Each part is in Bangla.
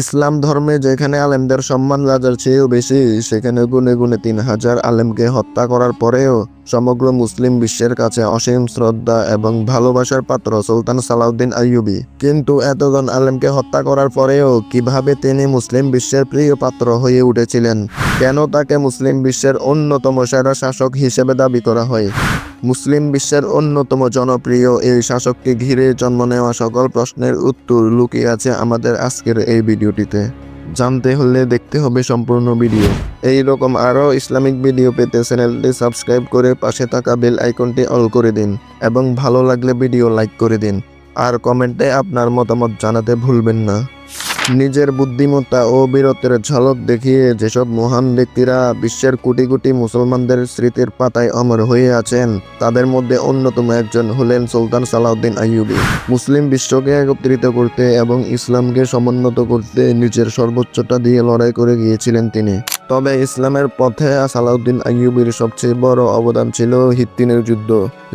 ইসলাম ধর্মে যেখানে আলেমদের সম্মান রাজার চেয়েও বেশি, সেখানে গুনে গুনে তিন হাজার আলেমকে হত্যা করার পরেও সমগ্র মুসলিম বিশ্বের কাছে অসীম শ্রদ্ধা এবং ভালোবাসার পাত্র সুলতান সালাউদ্দিন আইয়ুবি। কিন্তু এতজন আলেমকে হত্যা করার পরেও কীভাবে তিনি মুসলিম বিশ্বের প্রিয় পাত্র হয়ে উঠেছিলেন? কেন তাকে মুসলিম বিশ্বের অন্যতম সেরা শাসক হিসেবে দাবি করা হয়? মুসলিম বিশ্বের অন্যতম জনপ্রিয় এই শাসককে ঘিরে জন্ম নেওয়া সকল প্রশ্নের উত্তর লুকিয়ে আছে আমাদের আজকের এই ভিডিওটিতে। জানতে হলে দেখতে হবে সম্পূর্ণ ভিডিও। এই রকম আরও ইসলামিক ভিডিও পেতে চ্যানেলটি সাবস্ক্রাইব করে পাশে থাকা বেল আইকনটি অল করে দিন এবং ভালো লাগলে ভিডিও লাইক করে দিন। আর কমেন্টে আপনার মতামত জানাতে ভুলবেন না। নিজের বুদ্ধিমত্তা ও বীরত্বের ঝলক দেখিয়ে যেসব মহান ব্যক্তিরা বিশ্বের কোটি কোটি মুসলমানদের স্মৃতির পাতায় অমর হয়ে আছেন, তাদের মধ্যে অন্যতম একজন হলেন সুলতান সালাউদ্দিন আইয়ুবি। মুসলিম বিশ্বকে একত্রিত করতে এবং ইসলামকে সমুন্নত করতে নিজের সর্বোচ্চটা দিয়ে লড়াই করে গিয়েছিলেন তিনি। তবে ইসলামের পথে সালাউদ্দিন আইয়ুবীর সবচেয়ে বড় অবদান ছিল হিত্তিনের যুদ্ধ।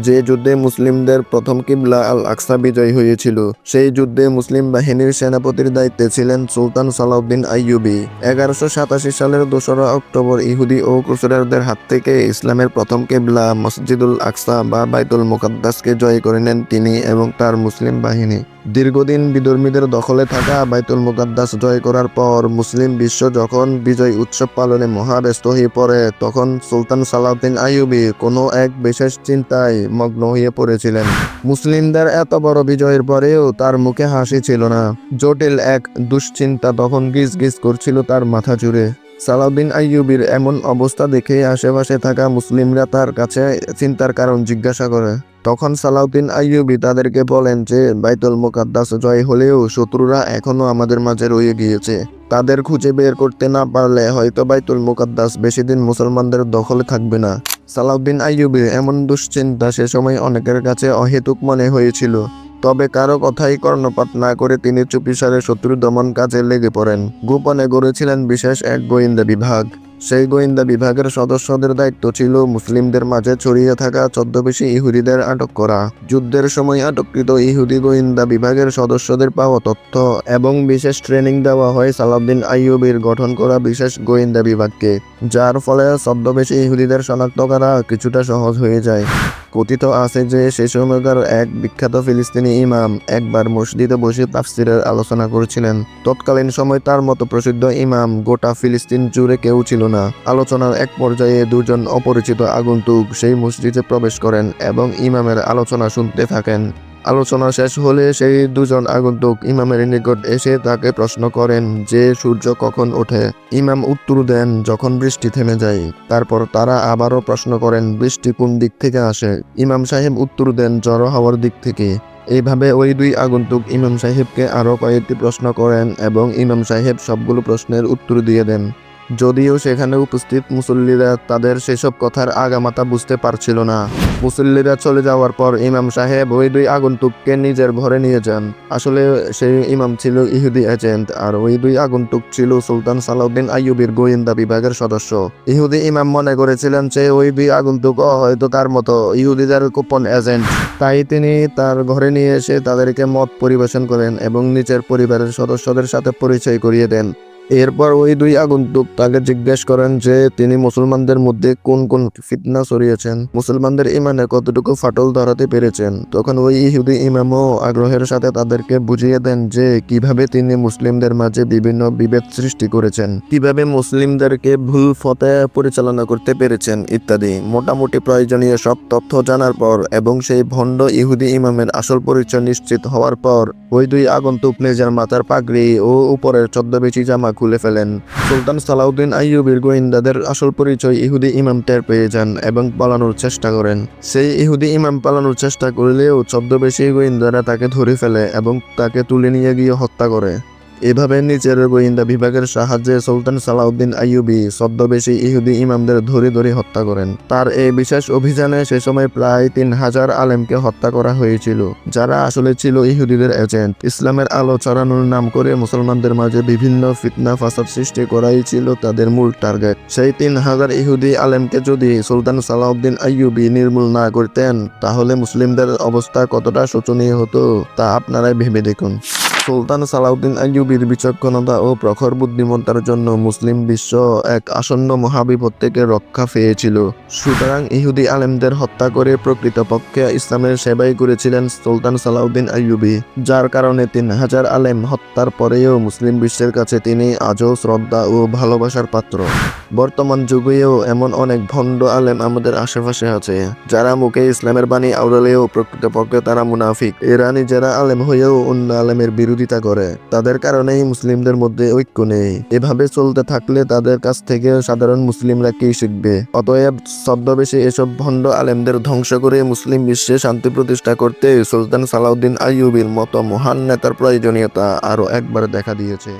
যে যুদ্ধে মুসলিমদের প্রথম কিবলা আল আকসা বিজয় হয়েছিল, সেই যুদ্ধে মুসলিম বাহিনীর সেনাপতির দায়িত্বে ছিলেন সুলতান সালাউদ্দিন আইয়ুবী। এগারোশো সাতাশি সালের দোসরা অক্টোবর ইহুদি ও ক্রুসেডারদের হাত থেকে ইসলামের প্রথম কিবলা মসজিদুল আকসা বা বাইতুল মুকাদ্দাসকে জয় করে নেন তিনি এবং তার মুসলিম বাহিনী। দীর্ঘদিন বিধর্মীদের দখলে থাকা বাইতুল মুকাদ্দাস জয় করার পর মুসলিম বিশ্ব যখন বিজয় উৎসব পালনে মহাব্যস্ত হয়ে পড়ে, তখন সুলতান সালাউদ্দিন আইয়ুবি কোনো এক বিশেষ চিন্তায় মগ্ন হয়ে পড়েছিলেন। মুসলিমদের এত বড় বিজয়ের পরেও তার মুখে হাসি ছিল না। জটিল এক দুশ্চিন্তা তখন গিজ গিজ করছিল তার মাথা জুড়ে। সালাউদ্দিন আইয়ুবীর এমন অবস্থা দেখে আশেপাশে থাকা মুসলিমরা তার কাছে চিন্তার কারণ জিজ্ঞাসা করে। তখন সালাউদ্দিন আইয়ুবি তাদেরকে বলেন যে, বাইতুল মোকাদ্দাস জয় হলেও শত্রুরা এখনও আমাদের মাঝে রয়ে গিয়েছে। তাদের খুঁজে বের করতে না পারলে হয়তো বাইতুল মোকাদ্দাস বেশি দিন মুসলমানদের দখলে থাকবে না। সালাউদ্দিন আইয়ুবীর এমন দুশ্চিন্তা সে সময় অনেকের কাছে অহেতুক মনে হয়েছিল। তবে কারও কথাই কর্ণপাত না করে তিনি চুপিসারে শত্রু দমন কাজে লেগে পড়েন। গোপনে গড়েছিলেন বিশেষ এক গোয়েন্দা বিভাগ। সেই গোয়েন্দা বিভাগের সদস্যদের দায়িত্ব ছিল মুসলিমদের মাঝে ছড়িয়ে থাকা ছদ্মবেশী ইহুদিদের আটক করা। যুদ্ধের সময় আটককৃত ইহুদি গোয়েন্দা বিভাগের সদস্যদের পাওয়া তথ্য এবং বিশেষ ট্রেনিং দেওয়া হয় সালাউদ্দিন আইয়ুবির গঠন করা বিশেষ গোয়েন্দা বিভাগকে, যার ফলে ছদ্মবেশী ইহুদিদের শনাক্ত করা কিছুটা সহজ হয়ে যায়। কথিত আছে যে সে সময়কার এক বিখ্যাত ফিলিস্তিনি ইমাম একবার মসজিদে বসে তাফসিরের আলোচনা করেছিলেন। তৎকালীন সময় তার মতো প্রসিদ্ধ ইমাম গোটা ফিলিস্তিন জুড়ে কেউ ছিল না। আলোচনার এক পর্যায়ে দুজন অপরিচিত আগন্তুক সেই মসজিদে প্রবেশ করেন এবং ইমামের আলোচনা শুনতে থাকেন। আলোচনা শেষ হলে সেই দুজন আগন্তুক ইমামের নিকট এসে তাকে প্রশ্ন করেন যে, সূর্য কখন ওঠে? ইমাম উত্তর দেন, যখন বৃষ্টি থেমে যায়। তারপর তারা আবারও প্রশ্ন করেন, বৃষ্টি কোন দিক থেকে আসে? ইমাম সাহেব উত্তর দেন জড়ো হওয়ার দিক থেকে। এইভাবে ওই দুই আগন্তুক ইমাম সাহেবকে আরও কয়েকটি প্রশ্ন করেন এবং ইমাম সাহেব সবগুলো প্রশ্নের উত্তর দিয়ে দেন। যদিও সেখানে উপস্থিত মুসল্লিরা তাদের সেসব কথার আগামাতা বুঝতে পারছিল না। মুসল্লিরা চলে যাওয়ার পর ইমাম সাহেব ওই দুই আগন্তুককে নিজের ঘরে নিয়ে যান। আসলে সেই ইমাম ছিল ইহুদি এজেন্ট আর ওই দুই আগন্তুক ছিল সুলতান সালাউদ্দিন আইয়ুবীর গোয়েন্দা বিভাগের সদস্য। ইহুদি ইমাম মনে করেছিলেন যে ওই দুই আগন্তুক হয়তো তার মতো ইহুদিদের গোপন এজেন্ট। তাই তিনি তার ঘরে নিয়ে এসে তাদেরকে মত পরিবেশন করেন এবং নিজের পরিবারের সদস্যদের সাথে পরিচয় করিয়ে দেন। এরপর ওই দুই আগন্তুক তাকে জিজ্ঞেস করেন যে, তিনি মুসলমানদের মধ্যে কোন কোন ফিতনা ছড়িয়েছেন? মুসলমানদের ইমানে কতটুকু ফাটল ধরাতে পেরেছেন? তখন ওই ইহুদি ইমামও আগ্রহের সাথে তাদেরকে বুঝিয়ে দেন যে, কীভাবে তিনি মুসলিমদের মাঝে বিভিন্ন বিভেদ সৃষ্টি করেছেন, কীভাবে মুসলিমদেরকে ভুল ফতে পরিচালনা করতে পেরেছেন ইত্যাদি। মোটামুটি প্রয়োজনীয় সব তথ্য জানার পর এবং সেই ভণ্ড ইহুদি ইমামের আসল পরিচয় নিশ্চিত হওয়ার পর, ওই দুই আগন্তুক নিজের মাথার পাগড়ি ও উপরের চোদ্দবেশি জামা খুলে ফেলেন। সুলতান সালাউদ্দিন আইয়ুবের গোয়েন্দাদের আসল পরিচয় ইহুদি ইমাম টের পেয়ে যান এবং পালানোর চেষ্টা করেন। সেই ইহুদি ইমাম পালানোর চেষ্টা করলেও ছদ্মবেশী গোয়েন্দারা তাকে ধরে ফেলে এবং তাকে তুলে নিয়ে গিয়ে হত্যা করে। এভাবে নিচের গোয়েন্দা বিভাগের সাহায্যে সুলতান সালাউদ্দিন আইয়ুবি ছদ্মবেশী ইহুদি ইমামদের ধরে ধরে হত্যা করেন। তার এই বিশেষ অভিযানে সে সময় প্রায় তিন হাজার আলেমকে হত্যা করা হয়েছিল, যারা আসলে ছিল ইহুদিদের এজেন্ট। ইসলামের আলো ছড়ানোর নাম করে মুসলমানদের মাঝে বিভিন্ন ফিতনা ফাসাদ সৃষ্টি করাই ছিল তাদের মূল টার্গেট। সেই তিন হাজার ইহুদি আলেমকে যদি সুলতান সালাউদ্দিন আইয়ুবী নির্মূল না করতেন, তাহলে মুসলিমদের অবস্থা কতটা শোচনীয় হতো তা আপনারাই ভেবে দেখুন। সুলতান সালাউদ্দিন আইয়ুবির বিচক্ষণতা ও প্রখর বুদ্ধিমত্তার জন্য মুসলিম বিশ্ব এক আসন্ন মহাবিপদ থেকে রক্ষা পেয়েছিল। সুতরাং ইহুদি আলেমদের হত্যা করে প্রকৃতপক্ষে ইসলামের সেবাই করেছিলেন সুলতান সালাউদ্দিন আইয়ুবি, যার কারণে তিন হাজার আলেম হত্যার পরেও মুসলিম বিশ্বের কাছে তিনি আজও শ্রদ্ধা ও ভালোবাসার পাত্র। বর্তমান যুগেও এমন অনেক ভণ্ড আলেম আমাদের আশেপাশে আছে, যারা মুখে ইসলামের বাণী আওড়ালেও প্রকৃতপক্ষে তারা মুনাফিক। এরা নিজেরা আলেম হয়েও অন্য আলেমের বিরোধিতা করে। তাদের কারণেই মুসলিমদের মধ্যে ঐক্য নেই। এভাবে চলতে থাকলে তাদের কাছ থেকে সাধারণ মুসলিমরা কি শিখবে? অতএব ছদ্মবেশে এসব ভণ্ড আলেমদের ধ্বংস করে মুসলিম বিশ্বে শান্তি প্রতিষ্ঠা করতে সুলতান সালাউদ্দিন আইয়ুবির মতো মহান নেতার প্রয়োজনীয়তা আরও একবার দেখা দিয়েছে।